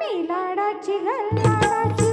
मी लाडाची गल्लाडाची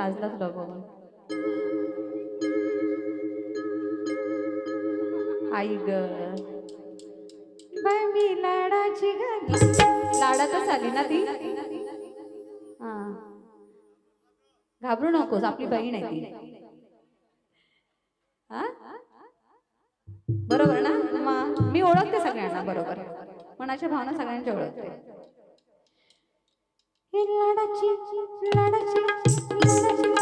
लाजलाच तुला बघून आई ग. मी लाडाची लाडातच झाली ना ती? घाबरू नकोस आपली बहीण आहे ती. बरोबर ना? मी ओळखते सगळ्यांना बरोबर. मनाच्या भावना सगळ्यांच्या ओळखते. ലടച്ചി ലടച്ചി ലടച്ചി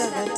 of a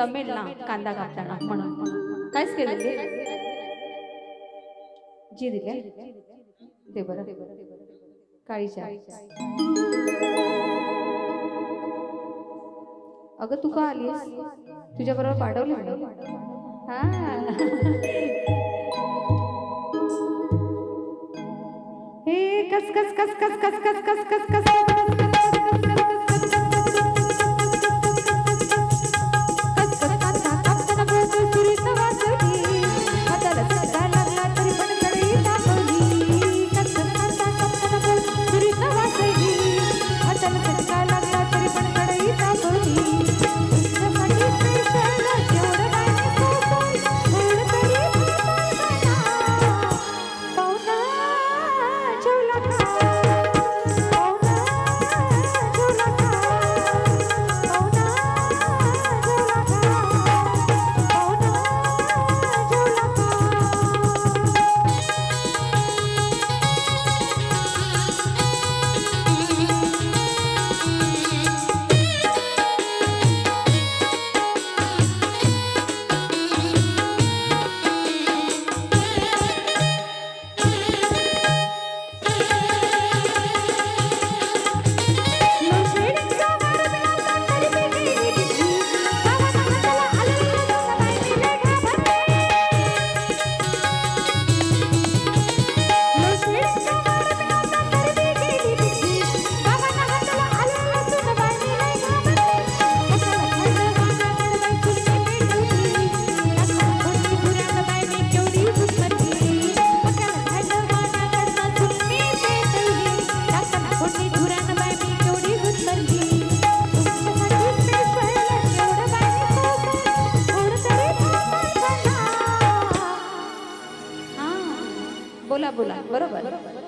जमेल ना कांदा कापताना म्हणून कायच केलं ते जी दिले ते बरं काळीच्या अगं तू का आलीस तुझ्या बरोबर पाठवली हा हे कस कस कस कस कस कस कस कस कस बोला बोला. बरोबर.